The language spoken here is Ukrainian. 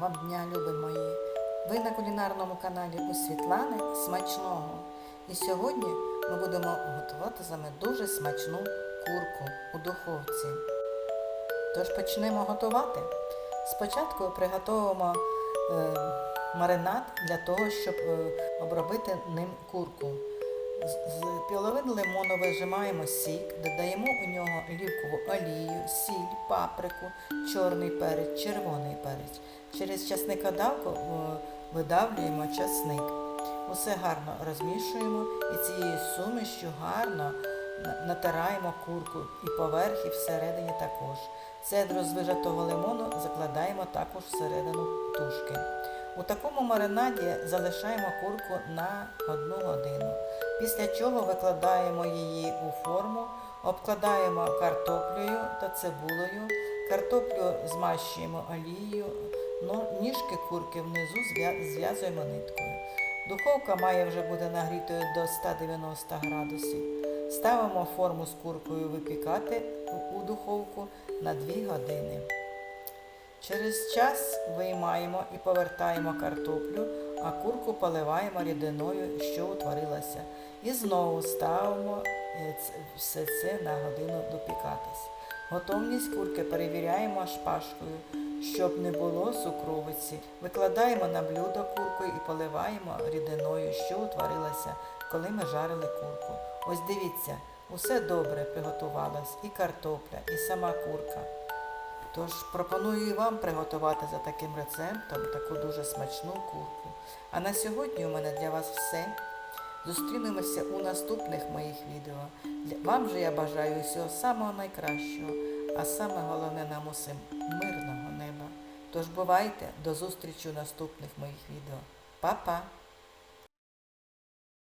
вам дня, любі мої! Ви на кулінарному каналі у Світлани смачного. І сьогодні ми будемо готувати з вами дуже смачну курку у духовці. Тож почнемо готувати. Спочатку приготуємо е, маринад для того, щоб е, обробити ним курку. З половини лимону вижимаємо сік, додаємо у нього олівкову олію, сіль, паприку, чорний перець, червоний перець. Через часникодавку е, видавлюємо часник. Усе гарно розмішуємо і цією сумішю гарно натираємо курку і поверх, і всередині також. Цедру з вижатого лимону закладаємо також всередину тушки. У такому маринаді залишаємо курку на одну годину. Після чого викладаємо її у форму, обкладаємо картоплею та цибулею, картоплю змащуємо олією, ніжки курки внизу зв'язуємо ниткою. Духовка має вже бути нагрітою до 190 градусів. Ставимо форму з куркою випікати у- у духовку на 2 години. Через час виймаємо і повертаємо картоплю, а курку поливаємо рідиною, що утворилася. І знову ставимо е, все це на годину допікатись. Готовність курки перевіряємо шпажкою, щоб не було сукровиці. Викладаємо на блюдо курку і поливаємо рідиною, що утворилася, коли ми жарили курку. Ось дивіться, усе добре приготувалось, і картопля, і сама курка. Тож пропоную вам приготувати за таким рецептом таку дуже смачну курку. А на сьогодні у мене для вас все. Зустрінемося у наступних моїх відео. Вам же я бажаю всього самого найкращого, а саме головне нам усім мирного неба. Тож бувайте, до зустрічі у наступних моїх відео. Па-па!